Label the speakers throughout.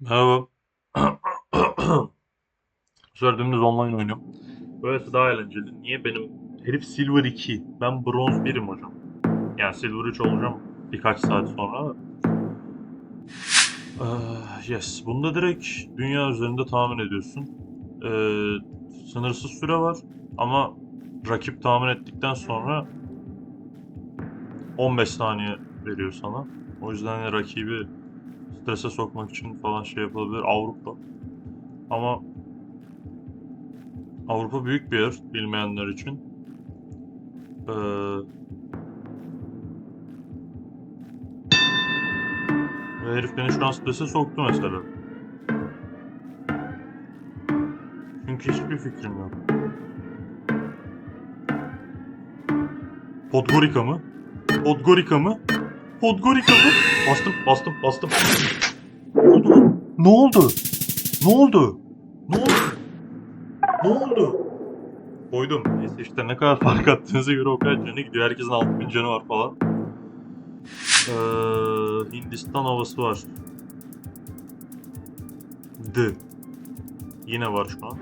Speaker 1: Merhaba. Dümdüz online oynuyorum. Böylesi daha eğlenceli. Niye benim herif Silver 2, ben Bronz 1'im hocam. Yani Silver 3 olacağım birkaç saat sonra. Ah, yes. Bunda direkt dünya üzerinde tahmin ediyorsun. Ee, sınırsız süre var ama rakip tahmin ettikten sonra 15 saniye veriyor sana. O yüzden de rakibi strese sokmak için falan şey yapılabilir Avrupa. Ama Avrupa büyük bir yer bilmeyenler için. Ee, ve herif beni şu an strese soktu mesela. Çünkü hiçbir fikrim yok. Podgorica mı? Podgorica mı? Podgorica mı? Bastım, bastım, bastım. Ne oldu? Ne oldu? Ne oldu? Ne oldu? Ne oldu? Koydum. Neyse işte ne kadar fark attığınıza göre o kadar canı gidiyor. Herkesin 6000 canı var falan. Ee, Hindistan havası var. D. Yine var şu an.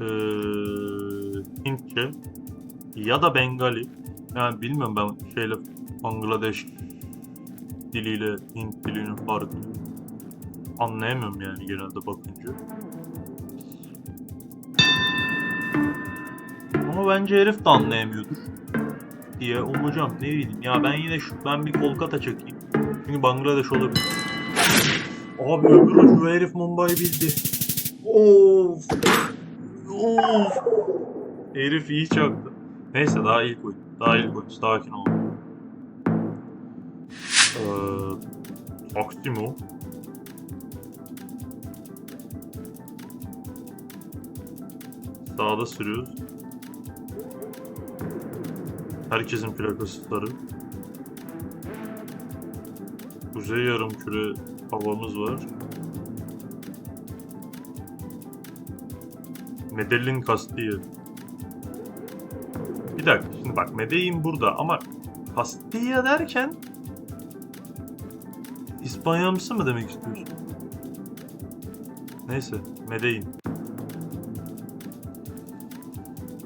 Speaker 1: Ee, Hintçe. Ya da Bengali. Yani bilmiyorum ben şeyle Bangladeş diliyle Hint dilinin farkını anlayamıyorum yani genelde bakınca. Ama bence herif de anlayamıyordur diye umacağım. Ne bileyim ya ben yine şu ben bir Kolkata çekeyim. Çünkü Bangladeş olabilir. Abi öbür ucu herif Mumbai bildi. Of. Of. Herif iyi çaktı. Neyse daha ilk oyun. Daha ilk oyun. Sakin ol. Ee, Aksimo. Sağda sürüyoruz. Herkesin plakası sarı. Kuzey yarımküre havamız var. Medellin Castilla. Bir dakika şimdi bak Medellin burada ama Castilla derken İspanyamsı mı demek istiyorsun? Neyse Medellin.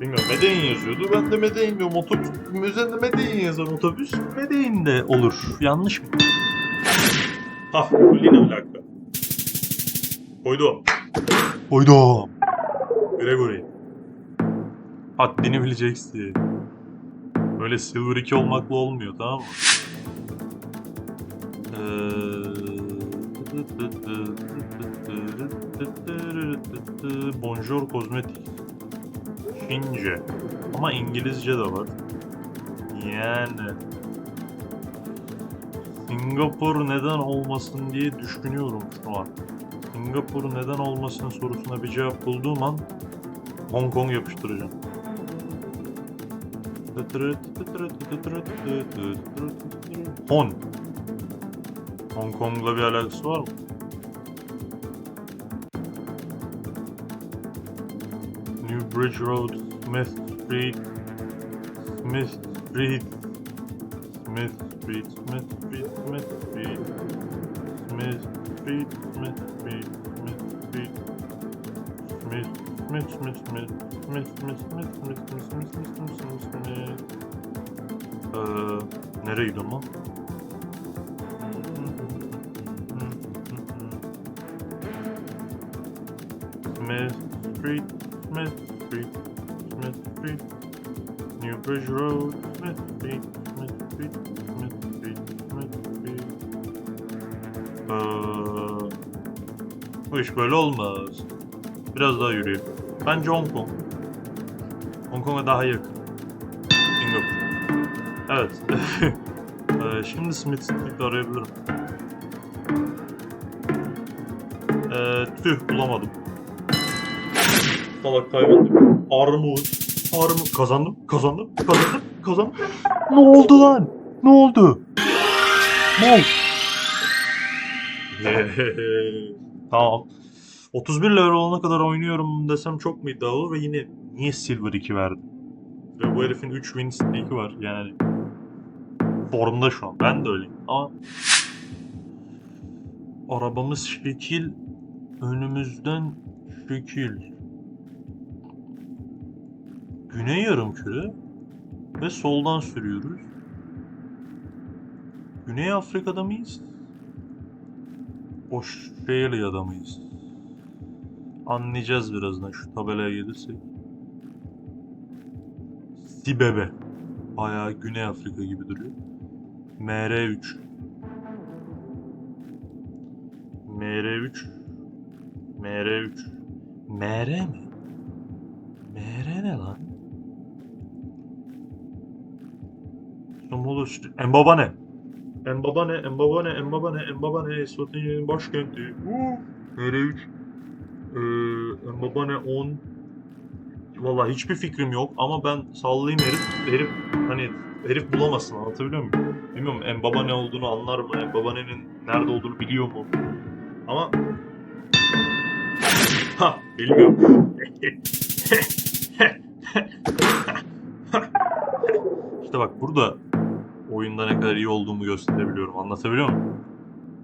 Speaker 1: Bilmiyorum Medellin yazıyordu. Ben de Medellin diyorum. Otobüs üzerinde Medellin yazan otobüs Medellin de olur. Yanlış mı? Ah, yine alaka. Koydum. Koydum. Gregory. Haddini bileceksin. Böyle Silver 2 olmakla olmuyor tamam mı? Eee... Bonjour kozmetik. Çince. Ama İngilizce de var. Yani. Singapur neden olmasın diye düşünüyorum şu an. Singapur neden olmasın sorusuna bir cevap bulduğum an Hong Kong yapıştıracağım. Hon. Hong Kong'la bir alakası var mı? New Bridge Road, Smith Street, Smith Street, Smith Street, Smith Street, Smith Street, Smith Street, Smith Street, Smith Street, Smith, Smith, Smith, Smith, Smith, Smith, Smith, Smith, Smith, Smith, Smith, Smith, Smith, Smith. Nereye gidiyorum lan? Smith Street, Smith Street, Smith Street, New Bridge Road, Smith Street, Smith Street, Smith Street, Smith Street. Eee, bu iş böyle olmaz. Biraz daha yürüyelim. Bence Hong Kong. Hong Kong'a daha yakın. Singapur. Evet. Eee, şimdi Smith Street'i arayabilirim. Eee, tüh bulamadım. Salak kaybettim. Armut. Armut. Kazandım. Kazandım. Kazandım. Kazandım. ne oldu lan? Ne oldu? Oldu? tamam. 31 level olana kadar oynuyorum desem çok mu iddialı olur ve yine niye Silver 2 verdim? Ve bu herifin 3 win streak'i var yani. Formda şu an. Ben de öyleyim ama Arabamız şekil. Önümüzden şekil. Güney yarımküre ve soldan sürüyoruz. Güney Afrika'da mıyız? Avustralya'da mıyız? Anlayacağız birazdan şu tabelaya gelirsek. Sibebe. Bayağı Güney Afrika gibi duruyor. MR3. MR3. MR3. MR mi? Somolu Embaba ne? Embaba ne? Embaba ne? Embaba ne? Embaba ne? Eswatini'nin başkenti. Uuu. MR3. Ee, Embaba ne? 10. Vallahi hiçbir fikrim yok ama ben sallayayım herif. Herif hani herif bulamasın anlatabiliyor muyum? Bilmiyorum Embaba ne olduğunu anlar mı? Embabane'nin nerede olduğunu biliyor mu? Ama ha bilmiyorum. işte bak burada oyunda ne kadar iyi olduğumu gösterebiliyorum. Anlatabiliyor muyum?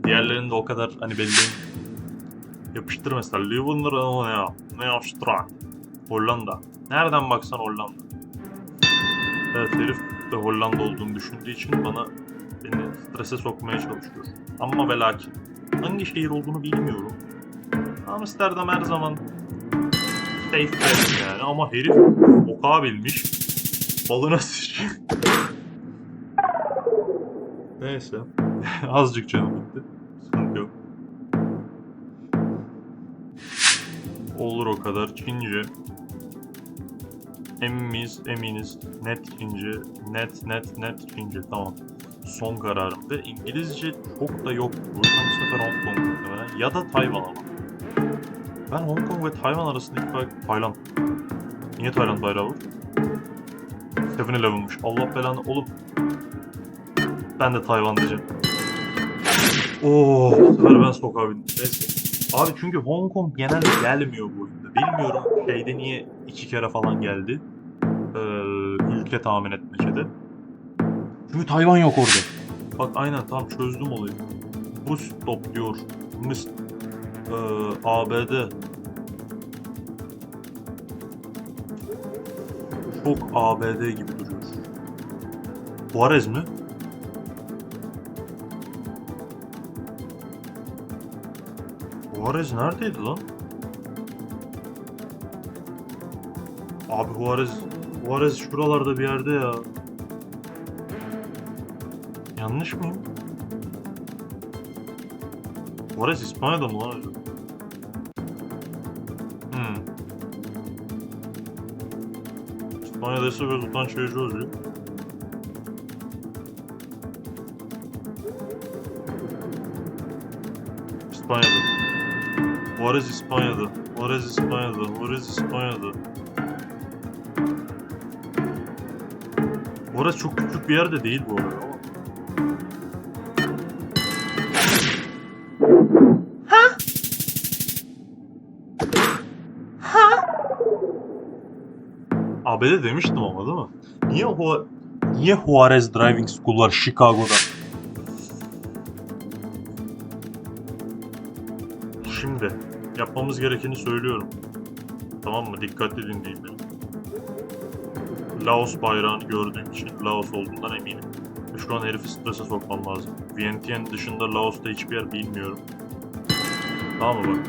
Speaker 1: Diğerlerinde o kadar hani belli. Yapıştır mesela. Liverpool ya. Ne Avustralya. Hollanda. Nereden baksan Hollanda. Evet herif de Hollanda olduğunu düşündüğü için bana beni strese sokmaya çalışıyor. Ama ve lakin. Hangi şehir olduğunu bilmiyorum. Amsterdam her zaman safe yani ama herif oka bilmiş. Balına sıçıyor. Neyse. Azıcık canım gitti. Sıkıntı yok. Olur o kadar. Çince. Eminiz, eminiz. Net Çince. Net, net, net Çince. Tamam. Son kararım. Ve İngilizce çok da yok. O yüzden bu sefer Hong Kong muhtemelen. Ya da Tayvan ama. Ben Hong Kong ve Tayvan arasındaki fark... Tayland. Niye Tayland bayrağı var? 7-Eleven'mış. Allah belanı. Oğlum. Ben de Tayvan diyeceğim. Oo, bu sefer ben sokağa bindim. Neyse. Abi çünkü Hong Kong genelde gelmiyor bu oyunda. Bilmiyorum şeyde niye iki kere falan geldi. Ee, ülke tahmin etmecede. Çünkü Tayvan yok orada. Bak aynen tam çözdüm olayı. Bu stop diyor. Mıs ee, ABD. Çok ABD gibi duruyor. Juarez mi? Juarez neredeydi lan? Abi Juarez, Juarez şuralarda bir yerde ya. Yanlış mıyım? Juarez İspanya'da mı lan acaba? Hmm. İspanya'daysa biraz utanç verici oluyor. Juarez İspanya'da. Juarez İspanya'da. Juarez İspanya'da. Juarez çok küçük bir yerde değil bu arada. ABD demiştim ama değil mi? Niye Hua- Niye Juarez Driving School var Chicago'da? Yapmamız gerekeni söylüyorum. Tamam mı? Dikkatli dinleyin beni. Laos bayrağını gördüğüm için Laos olduğundan eminim. Şu an herifi strese sokmam lazım. Vientiane dışında Laos'ta hiçbir yer bilmiyorum. Tamam mı bak?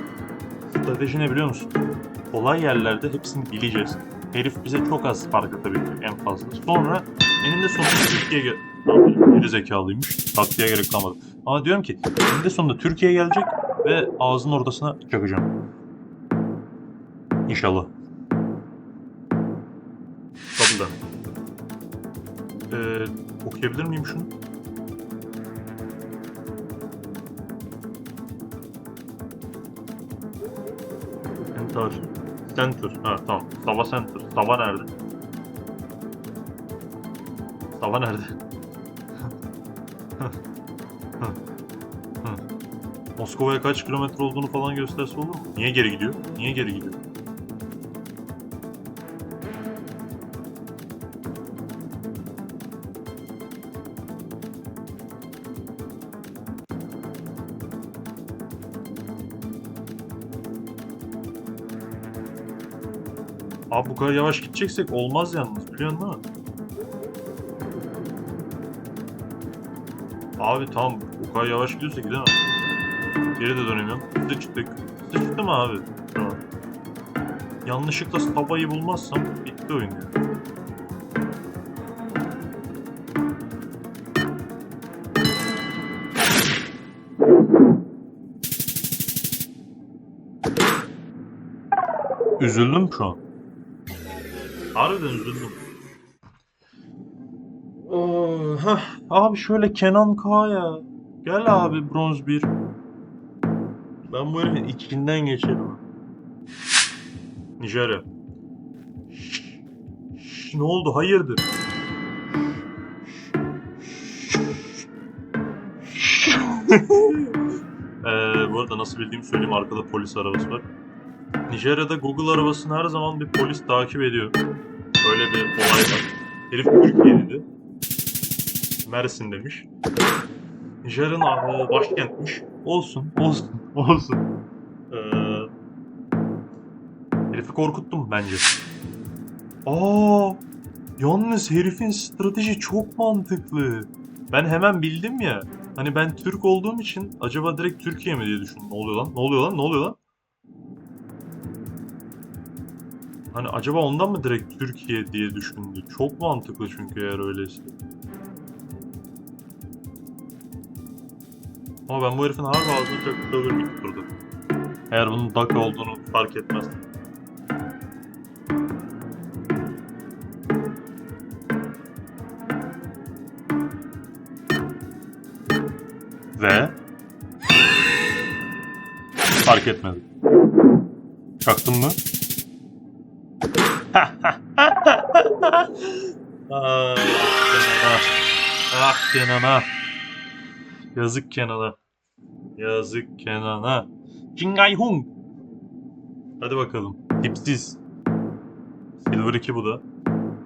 Speaker 1: Strateji ne biliyor musun? Kolay yerlerde hepsini bileceğiz. Herif bize çok az fark atabilecek en fazla. Sonra eninde sonunda Türkiye gel... Tamam, Geri zekalıymış. Taktiğe gerek kalmadı. Ama diyorum ki eninde sonunda Türkiye gelecek ve ağzının ortasına çakacağım. İnşallah. Kapıda. Ee, okuyabilir miyim şunu? Center. Center. Ha tamam. Sava Center. Sava nerede? Sava nerede? Moskova'ya kaç kilometre olduğunu falan gösterse olur mu? Niye geri gidiyor? Niye geri gidiyor? Abi bu kadar yavaş gideceksek olmaz yalnız biliyorsun değil mi? Abi tam bu kadar yavaş gidiyorsa gidemem. Geri de dönemiyorum. Sıçtık. Sıçtım abi. An. Yanlışlıkla Staba'yı bulmazsam bitti oyun ya. Üzüldüm şu an. Harbiden üzüldüm. Oh, hah, abi şöyle Kenan Kaya. Gel abi bronz bir. Ben bu herifin içinden geçerim. Nijerya. Şşş, şşş, ne oldu? Hayırdır? ee, bu arada nasıl bildiğimi söyleyeyim. Arkada polis arabası var. Nijerya'da Google arabasını her zaman bir polis takip ediyor. Öyle bir olay var. Herif Türkiye'liydi. Mersin demiş. Nijerya'nın başkentmiş. Olsun, olsun, olsun. Ee, herifi korkuttum bence. Aa, yalnız herifin strateji çok mantıklı. Ben hemen bildim ya. Hani ben Türk olduğum için acaba direkt Türkiye mi diye düşündüm. Ne oluyor lan? Ne oluyor lan? Ne oluyor lan? Hani acaba ondan mı direkt Türkiye diye düşündü? Çok mantıklı çünkü eğer öyleyse. Ama ben bu herifin harbi ağzını çok dövür burada. Eğer bunun Daka olduğunu fark etmez. Ve fark etmedi. Çaktın mı? ah, Kenan'a. Ah Kenan'a. Yazık Kenan'a. Yazık Kenan'a. Jingay Hung. Hadi bakalım. Dipsiz. Silver 2 bu da.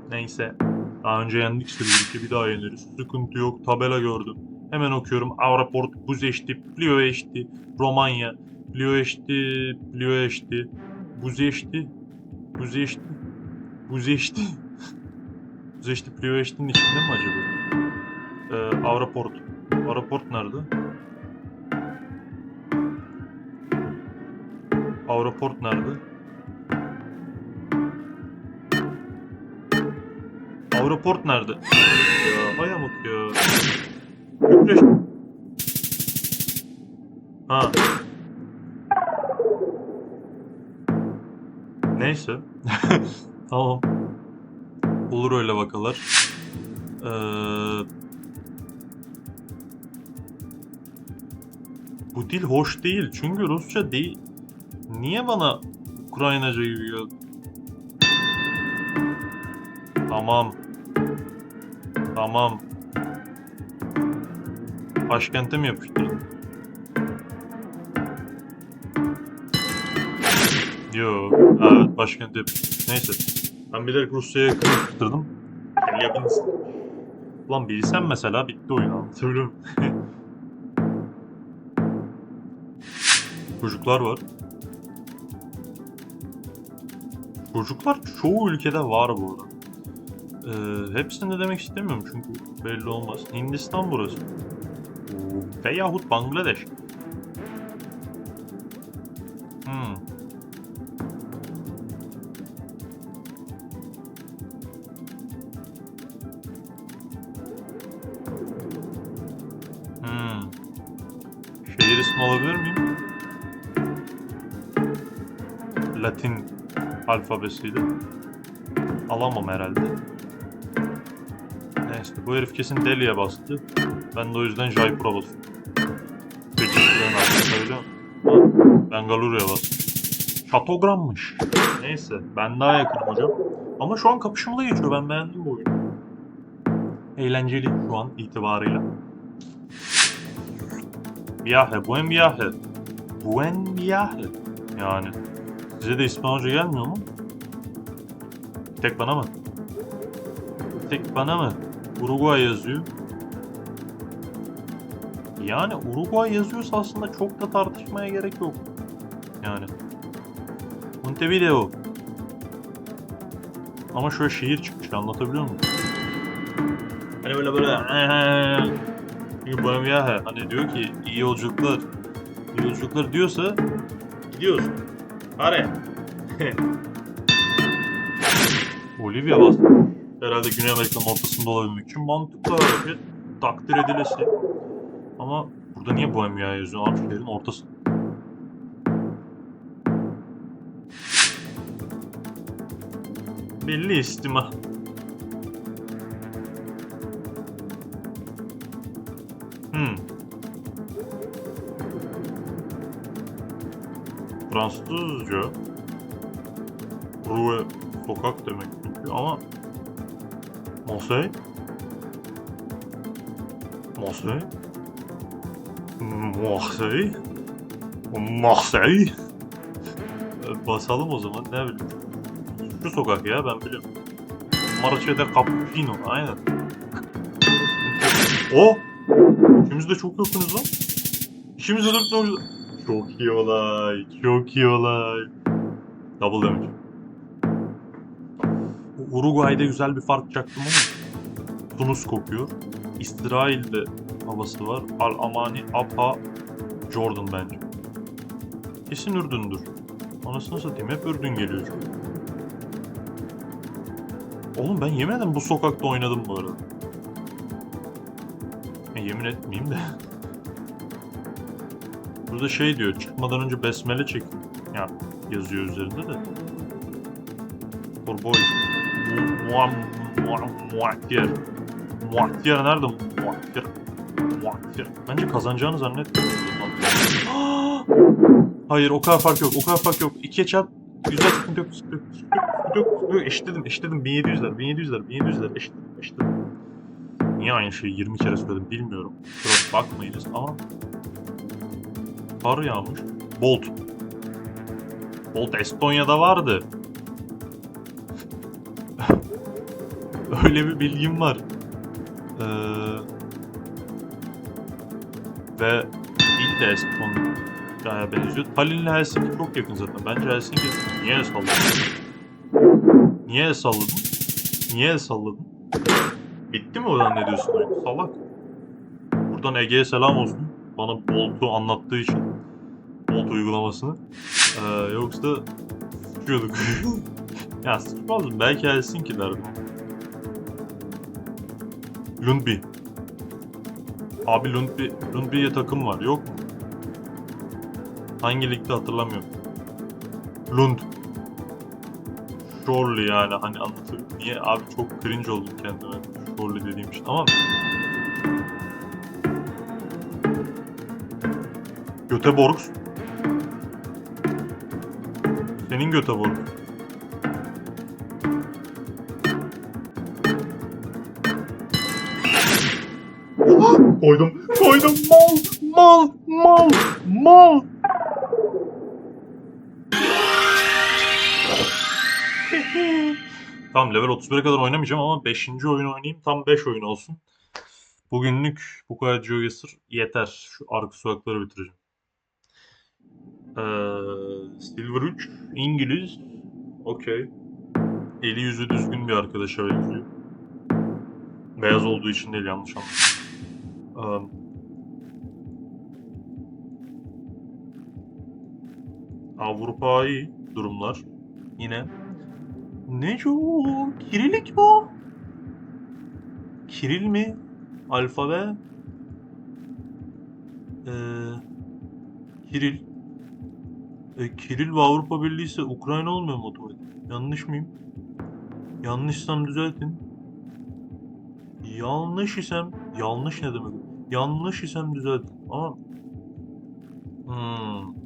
Speaker 1: Neyse. Daha önce yendik Silver 2 bir daha yeneriz. Sıkıntı yok. Tabela gördüm. Hemen okuyorum. Avraport, Buzeşti, Plioeşti, Romanya, Plioeşti, Plioeşti, Buzeşti, Buzeşti, Buzeşti. Buzeşti Plioeşti'nin içinde mi acaba? Ee, Avraport. Avraport nerede? Avraport nerede? Avraport nerede? Ya hay amık ya. Bükreş. Ha. Neyse. tamam. Olur öyle vakalar. Ee, bu dil hoş değil. Çünkü Rusça değil. Niye bana Ukraynaca geldi? Tamam. Tamam. Başkente mi yapıştırdın? Yo, evet başkente yapıştırdım. Neyse. Ben bilerek Rusya'ya yapıştırdım. Yakınsın. Ulan bilsem mesela bitti oyun anlatabiliyor Çocuklar var. Çocuklar çoğu ülkede var bu arada. Ee, hepsini de demek istemiyorum çünkü belli olmaz. Hindistan burası. Veyahut Bangladeş. Hmm. Hmm. Şehir ismi alabilir miyim? Latin alfabesiyle. Alamam herhalde. Neyse bu herif kesin Delhi'ye bastı. Ben de o yüzden Jaipur'a basıyorum. Becerilen aslında Bengaluru'ya bastım. Şatogrammış. Neyse ben daha yakınım hocam. Ama şu an kapışmalı geçiyor ben beğendim bu oyunu. Eğlenceli şu an itibarıyla. Viaje, buen viaje. Buen viaje. Yani. Size de İspanyolca gelmiyor mu? Tek bana mı? Tek bana mı? Uruguay yazıyor. Yani Uruguay yazıyorsa aslında çok da tartışmaya gerek yok. Yani. Montevideo. Ama şöyle şehir çıkmış anlatabiliyor muyum? Hani böyle böyle. Çünkü Bohemia hani diyor ki iyi yolculuklar. İyi yolculuklar diyorsa gidiyoruz. Hadi. Bolivya bastı. Herhalde Güney Amerika'nın ortasında olabilmek için mantıklı hareket. Takdir edilesi. Ama burada niye Bohemia yazıyor abi şehrin ortası? Belli istima. Fransızca Rue sokak demek çünkü ama Marseille? Marseille? Marseille? Marseille? Basalım o zaman ne bileyim. Şu sokak ya ben biliyorum. Marche'de Cappuccino aynen. O İkimiz de çok yakınız lan. İkimiz de dört Çok iyi olay Çok iyi olay Double damage Uruguay'da güzel bir fark çaktım ama Tunus kokuyor. İsrail'de havası var. Al Amani, Apa, Jordan bence. Kesin Ürdün'dür. Anasını satayım hep Ürdün geliyor. Oğlum ben yemin ederim bu sokakta oynadım bu arada. E, yemin etmeyeyim de. Burada şey diyor, çıkmadan önce besmele çekin. Ya yazıyor üzerinde de. For boys. Muam, muam, muakkir. Muakkir nerede? Muakkir. Muakkir. Bence kazanacağını zannetmiyorum. Hayır o kadar fark yok. O kadar fark yok. İkiye çarp. Güzel sıkıntı yok. Sıkıntı yok. Sıkıntı yok. Sıkıntı yok. Eşitledim. Eşitledim. 1700'ler. 1700'ler. 1700'ler. Eşitledim. Eşitledim. Niye aynı şeyi 20 kere söyledim bilmiyorum. Kusura bakmayınız ama Kar yağmış. Bolt. Bolt Estonya'da vardı. Öyle bir bilgim var. Ee, ve il de Estonya'ya benziyor. Tallinn'le Helsinki çok yakın zaten. Bence Helsinki niye el salladın? Niye el salladın? Niye el salladın? Bitti mi oradan ne diyorsun oyun? Salak. Buradan Ege'ye selam olsun. Bana Bolt'u anlattığı için. Bolt uygulamasını. Ee, yoksa sıçıyorduk. ya sıçmazdım. Belki Helsinki derdim. Lundby. Abi Lundby, Lundby'ye takım var yok mu? Hangi ligde hatırlamıyorum. Lund. Surely yani hani anlatayım. Niye abi çok cringe oldum kendime. Surely dediğim için ama Göteborg. Senin Göteborg. Koydum. Koydum. Mal. Mal. Mal. Mal. tamam level 31'e kadar oynamayacağım ama 5. oyun oynayayım. Tam 5 oyun olsun. Bugünlük bu kadar GeoGuessr yeter. Şu arka sokakları bitireceğim. Ee, Silver 3. İngiliz. Okey. Eli yüzü düzgün bir arkadaşa benziyor. Beyaz olduğu için değil yanlış anladım. Ee, Avrupa'yı durumlar. Yine. Ne o? Kirilik bu. Kiril mi? Alfabe. Ee, Kiril. E, Kiril ve Avrupa Birliği ise Ukrayna olmuyor mu otomatik? Yanlış mıyım? Yanlışsam düzeltin. Yanlış isem, yanlış ne demek? Yanlış isem düzeltin. Ama hmm.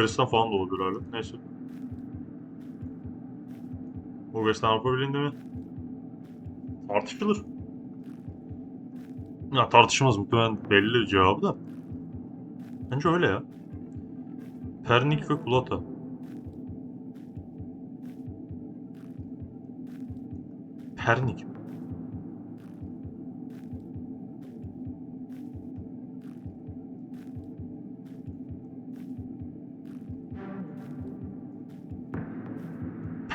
Speaker 1: Bulgaristan falan da olabilir hala. Neyse. Bulgaristan Avrupa Birliği'nde mi? Tartışılır. Ya tartışmaz muhtemelen belli cevabı da. Bence öyle ya. Pernik ve Kulata. Pernik.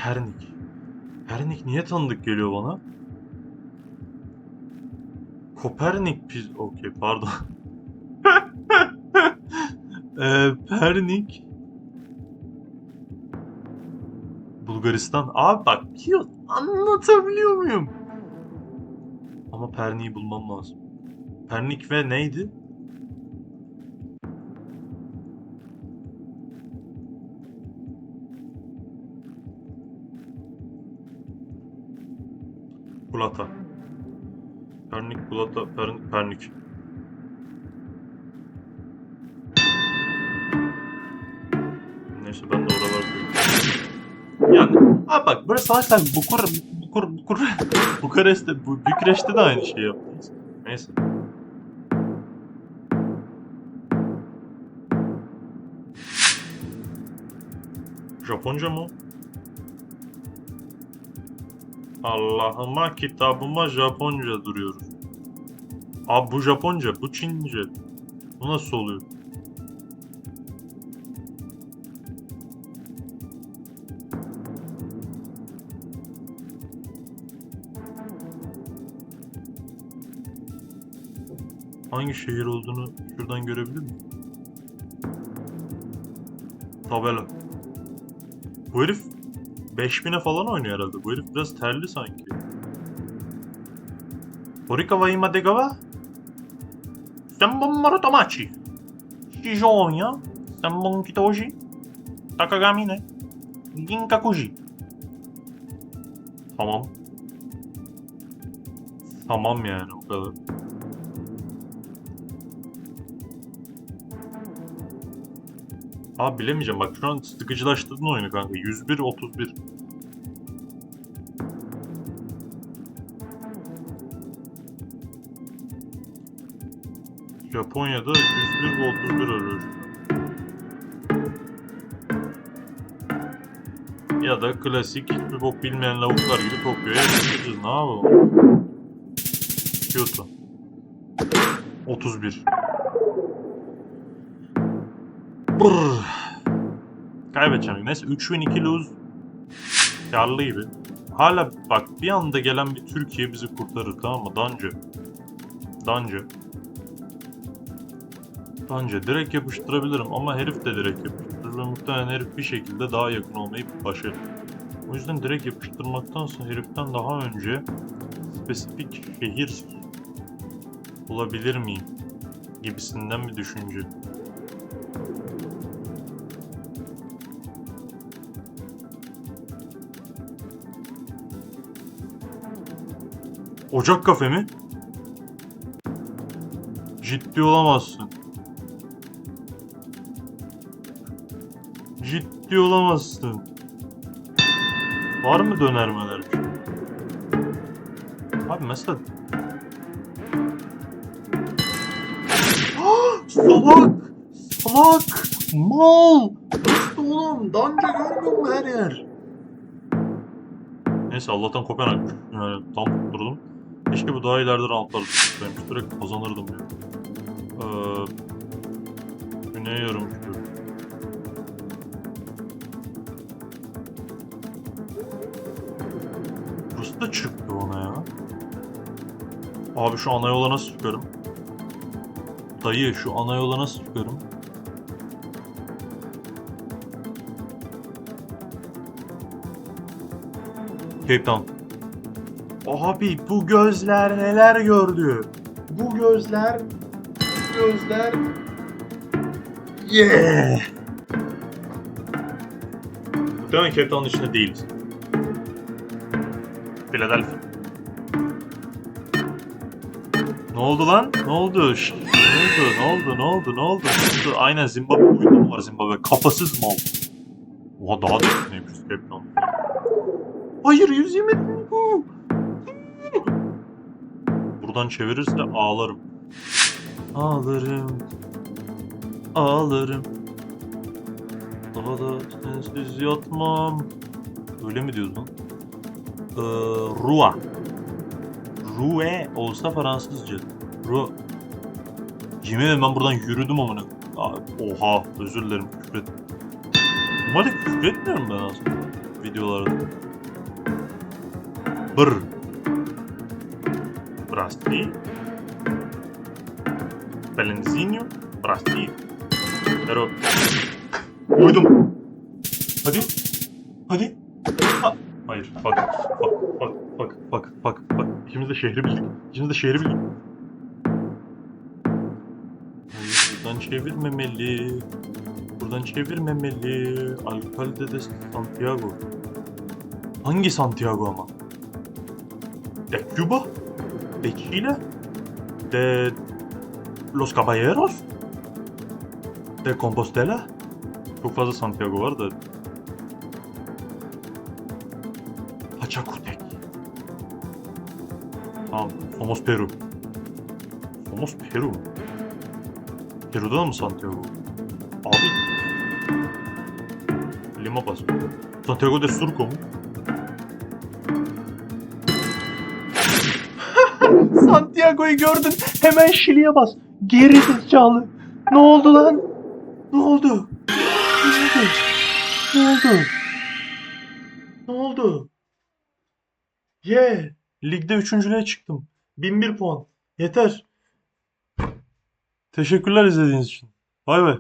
Speaker 1: Pernik. Pernik niye tanıdık geliyor bana? Kopernik piz... Okey pardon. Eee Pernik. Bulgaristan. Abi bak anlatabiliyor muyum? Ama Pernik'i bulmam lazım. Pernik ve neydi? Kulata. Pernik, Kulata, Pernik, Pernik. Neyse ben de oralar diyorum. Yani ha bak böyle salaklar Bukur, Bukur, Bukur, Bukarest'te, bu, Bükreş'te de aynı şeyi yaptınız. Neyse. Japonca mı? Allah'ıma kitabıma Japonca duruyoruz. Abi bu Japonca, bu Çince. Bu nasıl oluyor? Hangi şehir olduğunu şuradan görebilir miyim? Tabela. Bu herif 5000'e falan oynuyor herhalde. Bu herif biraz terli sanki. Horikawa Imadegawa? Senbon Marutomachi. Shijonya. Senbon Kitoji. Takagami ne? Ginkakuji. Tamam. Tamam yani o kadar. Abi bilemeyeceğim bak şu an sıkıcılaştırdın oyunu kanka. 101 31. Japonya'da 101 ve 31 arıyor. Ya da klasik bir bok bilmeyen lavuklar gibi Tokyo'ya geçeceğiz. Ne yapalım? Kyoto. 31. Brrr. Kaybedeceğim. Neyse 3 win 2 lose. Karlı gibi. Hala bak bir anda gelen bir Türkiye bizi kurtarır tamam mı? Danca. Danca. Danca. Direkt yapıştırabilirim ama herif de direkt yapıştırır ve muhtemelen herif bir şekilde daha yakın olmayı başarır. O yüzden direkt yapıştırmaktansa heriften daha önce spesifik şehir bulabilir miyim? Gibisinden bir düşünce. Ocak kafe mi? Ciddi olamazsın. Ciddi olamazsın. Var mı dönermeler? Abi mesela... Salak! Salak! Mal! Oğlum danca mu her yer? Neyse Allah'tan Kopenhag yani tam tutturdum. Keşke bu daha ileride roundlar tutsaymış. Direkt kazanırdım ya. Ee, güney yarım küre. Burası da çıktı ona ya. Abi şu ana yola nasıl çıkarım? Dayı şu ana yola nasıl çıkarım? Cape Town. Abi bu gözler neler gördü? Bu gözler bu gözler Yeah! Muhtemelen Cape içinde değiliz. Philadelphia. Ne oldu lan? Ne oldu? Şşş, ne oldu? Ne oldu? Ne oldu? Ne oldu? Ne oldu? Aynen Zimbabwe oyunda mı var Zimbabwe? Kafasız mal. Oha daha da neymiş Cape. Hayır 120. Huu. Buradan çevirirse ağlarım. Ağlarım. Ağlarım. Daha da sensiz yatmam. Öyle mi diyoruz lan? Ee, Rua. Rouen olsa Fransızca. Ru... Yemin ederim ben buradan yürüdüm amına. Oha özür dilerim küfür et. Normalde küfür ben aslında videolarda. Bır. Brasti. Valenzinho. Brasti. Pero... Uydum. Hadi. Hadi. Ha. Hayır. Bak. Bak. Bak. Bak. Bak. Bak. Bak. İkimiz de şehri bildik. İkimiz de şehri bildik. Buradan çevirmemeli. Buradan çevirmemeli. Alcalde de Santiago. Hangi Santiago ama? De Cuba? De Chile? De Los Caballeros? De Compostela? Çok fazla Santiago var da. Pachakutek. Tamam. Somos Peru. Somos Peru. Peru'da da Santiago? Abi. Lima bas. Santiago de Surco mu? Santiago'yu gördün. Hemen Şili'ye bas. Geri zekalı. Ne oldu lan? Ne oldu? Ne oldu? Ne oldu? Ne oldu? Ye. Ligde üçüncülüğe çıktım. 1001 puan. Yeter. Teşekkürler izlediğiniz için. Bay bay.